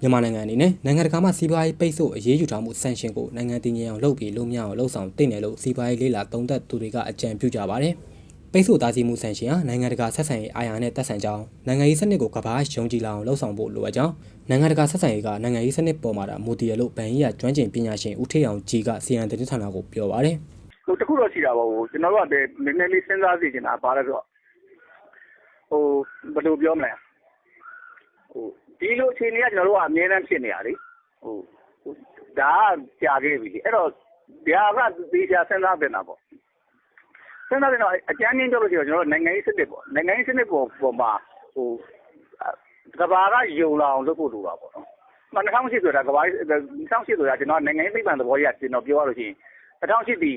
မြန်မာနိုင်ငံအနေနဲ့နိုင်ငံတကာမှစီးပွားရေးပိတ်ဆို့အရေးယူထားမှုဆန်ရှင်ကိုနိုင်ငံတည်ငြိမ်အောင်လုပ်ပြီးလုံမြောက်အောင်လှုပ်ဆောင်တင်တယ်လို့စီးပွားရေးလေးလာသုံးသပ်သူတွေကအကြံပြုကြပါတယ်။ပိတ်ဆို့သားစီမှုဆန်ရှင်ဟာနိုင်ငံတကာဆက်ဆံရေးအာဏာနဲ့တက်ဆိုင်ကြောင်းနိုင်ငံရေးစနစ်ကိုကမ္ဘာယုံကြည်လာအောင်လှုပ်ဆောင်ဖို့လိုအပ်ကြောင်းနိုင်ငံတကာဆက်ဆံရေးကနိုင်ငံရေးစနစ်ပေါ်မှာတာမူတည်ရလို့ဗန်ကြီးကကျွမ်းကျင်ပညာရှင်ဦးထေးအောင်ကြီးကစီယံတင်ဌာနကိုပြောပါတယ်။ဟိုတခုတော့ရှိတာပေါ့ဟိုကျွန်တော်တို့ကလည်းနည်းနည်းလေးစဉ်းစားစီနေတာပါလဲဆိုတော့ဟိုဘယ်လိုပြောမလဲဟို ဒီလိုအခြေအနေကကျွန်တော်တို့ကအများအားဖြစ်နေတာလေဟိုဒါကကြာခဲ့ပြီအဲ့တော့ဒါကသေချာစဉ်းစားပြင်တာပေါ့စဉ်းစားပြင်တော့အကျဉ်းချင်းပြောလို့ရှိရင်ကျွန်တော်တို့နိုင်ငံရေးစနစ်ပေါ့နိုင်ငံရေးစနစ်ပေါ်ပေါ်မှာဟိုကဘာကယုံလာအောင်လုပ်ဖို့လိုတာပေါ့နော်မ2008ဆိုတာကဘာ2008ဆိုတာကျွန်တော်နိုင်ငံရေးသိပ္ပံသဘောကြီးကကျွန်တော်ပြောရလို့ရှိရင်2008ဒီ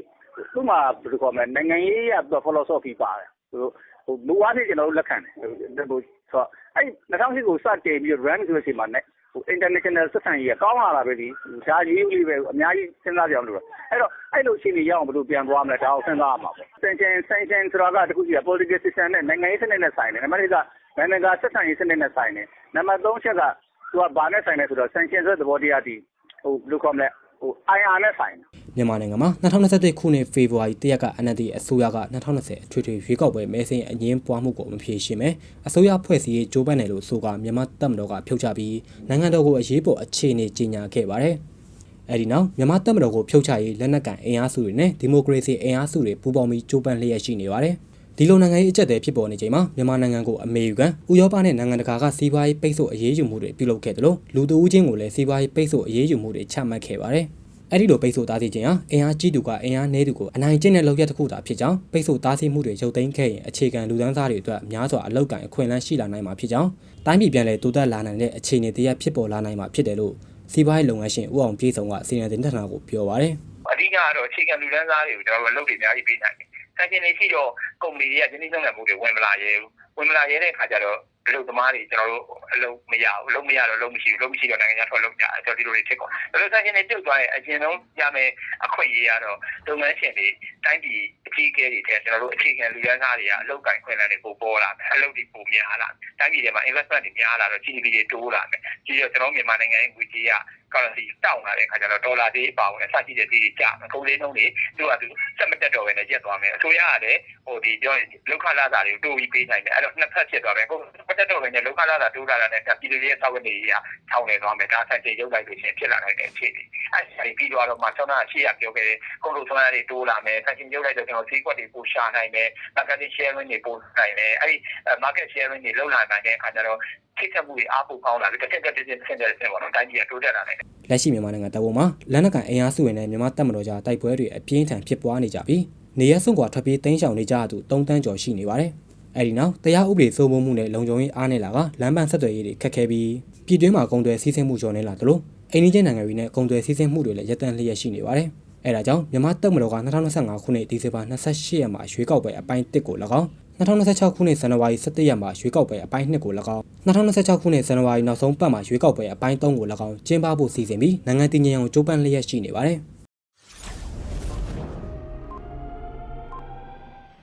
သူ့မှာဘယ်လိုခေါ်မလဲနိုင်ငံရေးရ philosophy ပါတယ်ဟို ဟိုလူအားဖြင့်ကျွန်တော်တို့လက်ခံတယ်ဟိုဆိုတော့အဲ့2008ကိုစတင်ပြီး run ဆိုတဲ့အချိန်မှာဟို international ဆက်ဆံရေးကကောင်းလာတာပဲဒီဒါရေးလေးပဲအများကြီးစဉ်းစားကြအောင်လို့အဲ့တော့အဲ့လိုအခြေအနေရအောင်ဘယ်လိုပြန်သွားမလဲဒါကိုစဉ်းစားရမှာပေါ့ sanction sanction ဆိုတာကတခုကြီးက political system နဲ့နိုင်ငံရေးစနစ်နဲ့ဆိုင်တယ်နံပါတ်1ကနိုင်ငံကဆက်ဆံရေးစနစ်နဲ့ဆိုင်တယ်နံပါတ်3ချက်ကသူကဘာနဲ့ဆိုင်လဲဆိုတော့ sanction ဆိုတဲ့သဘောတရားဒီဟိုဘယ်လိုခေါ်မလဲဟို IR နဲ့ဆိုင်တယ် မြန်မာနိုင်ငံမှာ2021ခုနှစ်ဖေဖော်ဝါရီတရက်က NLD အစိုးရက2020အထွေထွေရွေးကောက်ပွဲမဲဆင်းအငင်းပွားမှုကိုမဖြေရှင်းပဲအစိုးရဖွဲ့စည်းရေးကြိုးပမ်းတယ်လို့ဆိုကမြန်မာတပ်မတော်ကဖြုတ်ချပြီးနိုင်ငံတော်ကိုအရေးပေါ်အခြေအနေကြေညာခဲ့ပါတယ်။အဲဒီနောက်မြန်မာတပ်မတော်ကိုဖြုတ်ချရေးလက်နက်ကန်အင်အားစုတွေနဲ့ဒီမိုကရေစီအင်အားစုတွေပူးပေါင်းပြီးကြိုးပမ်းလျက်ရှိနေပါတယ်။ဒီလိုနိုင်ငံရေးအကျပ်တဲဖြစ်ပေါ်နေချိန်မှာမြန်မာနိုင်ငံကိုအမေရိကန်၊ဥရောပနဲ့နိုင်ငံတကာကစီးပွားရေးပိတ်ဆို့အရေးယူမှုတွေပြုလုပ်ခဲ့တယ်လို့လူတဦးချင်းကိုလည်းစီးပွားရေးပိတ်ဆို့အရေးယူမှုတွေချမှတ်ခဲ့ပါတယ်။ အဲ့ဒီလိုပိတ်ဆို့သားစီခြင်းဟာအင်အားကြီးသူကအင်အားနည်းသူကိုအနိုင်ကျင့်တဲ့လောက်ရတစ်ခုသာဖြစ်ကြောင်းပိတ်ဆို့သားစီမှုတွေရုပ်သိမ်းခဲ့ရင်အခြေခံလူဒန်းစားတွေအတွက်များစွာအလောက်ကန်အခွင့်အလမ်းရှိလာနိုင်မှာဖြစ်ကြောင်းတိုင်းပြည်ပြန်လည်တိုးတက်လာနိုင်တဲ့အခြေအနေတရဖြစ်ပေါ်လာနိုင်မှာဖြစ်တယ်လို့စီးပွားရေးလုပ်ငန်းရှင်ဦးအောင်ပြေးဆောင်ကစီရင်တင်ဌာနကိုပြောပါရယ်အဓိကတော့အခြေခံလူဒန်းစားတွေကိုကျွန်တော်တို့အလုပ်တွေအများကြီးပေးနိုင်တယ်။ဆိုင်ရှင်တွေရှိတော့ကုမ္ပဏီတွေကရင်းနှီးမြှုပ်နှံမှုတွေဝင်မလာရဲဘူး။ဝင်မလာရဲတဲ့အခါကျတော့ အလုပ်သမားတွေကျွန်တော်တို့အလုပ်မရဘူး။အလုပ်မရတော့အလုပ်မရှိဘူး။အလုပ်မရှိတော့နိုင်ငံခြားထွက်လုပ်ကြတယ်။ကျွန်တော်ဒီလိုတွေဖြစ်ကုန်။ဒါလို့ဆိုင်ရှင်တွေပြုတ်သွားရင်အရင်ဆုံးရမယ်အခွင့်အရေးကတော့လုပ်ငန်းရှင်တွေတိုင်းပြည်အကြီးအကဲတွေတဲ့ကျွန်တော်တို့အခြေခံလူဒန်းစားတွေကအလုပ်ကင်ခွင့်လန်းတွေပိုပေါ်လာမယ်။အလုပ်တွေပိုများလာမယ်။တိုင်းပြည်ထဲမှာ investment တွေများလာတော့ GDP တွေတိုးလာမယ်။ဒီတော့ကျွန်တော်မြန်မာနိုင်ငံရဲ့ငွေကြေးက currency တောင်းလာတဲ့အခါကျတော့ဒေါ်လာသေးပါဝင်အစရှိတဲ့သေးတွေကျမယ်ကုန်လေးနှုန်းတွေသူကသူစက်မတက်တော့ဘဲနဲ့ရက်သွားမယ်အစိုးရကလည်းဟိုဒီပြောရင်လောက်ခလာတာတွေကိုတိုးပြီးပေးနိုင်တယ်အဲ့တော့နှစ်ဖက်ဖြစ်သွားတယ်ကုန် မတက်တော့ဘဲနဲ့လောက်ခလာတာတိုးလာတာနဲ့ပြည်သူတွေရဲ့စာဝတ်နေရေးကထောင်းနေသွားမယ်ဒါဆိုင်ချိန်ရုပ်လိုက်လို့ရှိရင်ဖြစ်လာနိုင်တဲ့အခြေအနေအဲ့ဒီပြီးတော့မှဆောင်းနာရှေ့ရပြောခဲ့တဲ့ကုန်လို့ဆွမ်းရတွေတိုးလာမယ်ဆိုင်ချိန်ရုပ်လိုက်တော့ကျွန်တော်ဈေးကွက်တွေပိုရှာနိုင်မယ် market sharing တွေပိုနိုင်တယ်အဲ့ဒီ market sharing တွေလောက်လာနိုင်တဲ့အခါကျတော့ထိတ်ဆက်မှုတွေအားပိုကောင်းလာပြီတစ်ချက်တစ်ချက်တစ်ချက်တစ်ချက်ပေါ့နော်တိုင်းပြည်ကတိုးတက်လာနိုင်တယ်လက်ရှိမြန်မာနိုင်ငံတပ်ပေါ်မှာလက်နက်ကန်အင်အားစုတွေနဲ့မြန်မာတပ်မတော်ကြားတိုက်ပွဲတွေအပြင်းထန်ဖြစ်ပွားနေကြပြီးနေရစွန့်ကွာထွက်ပြေးတင်းရှောင်နေကြသူ၃တန်းကျော်ရှိနေပါတယ်။ အဲဒီနောက်တရားဥပဒေစိုးမိုးမှုနဲ့လုံခြုံရေးအားနည်းလာကလမ်းပန်းဆက်သွယ်ရေးတွေခက်ခဲပြီးပြည်တွင်းမှာကုန်သွယ်စည်းစိမ်မှုကျော်နေလာသလိုအိန္ဒိယနိုင်ငံတွေနဲ့ကုန်သွယ်စည်းစိမ်မှုတွေလည်းရပ်တန့်လျက်ရှိနေပါတယ်။အဲဒါကြောင့်မြန်မာတပ်မတော်က2025ခုနှစ်ဒီဇင်ဘာ28ရက်မှာရွေးကောက်ပွဲအပိုင်း1ကို၎င်း2026ခုနှစ်ဇန်နဝါရီ17ရက်မှာရွေးကောက်ပွဲအပိုင်း2ကို၎င်း2026ခုနှစ်ဇန်နဝါရီနောက်ဆုံးပတ်မှာရွေးကောက်ပွဲအပိုင်း3ကို၎င်းကျင်းပဖို့စီစဉ်ပြီးနိုင်ငံတည်ငြိမ်အောင်ကြိုးပမ်းလျက်ရှိနေပါတယ်။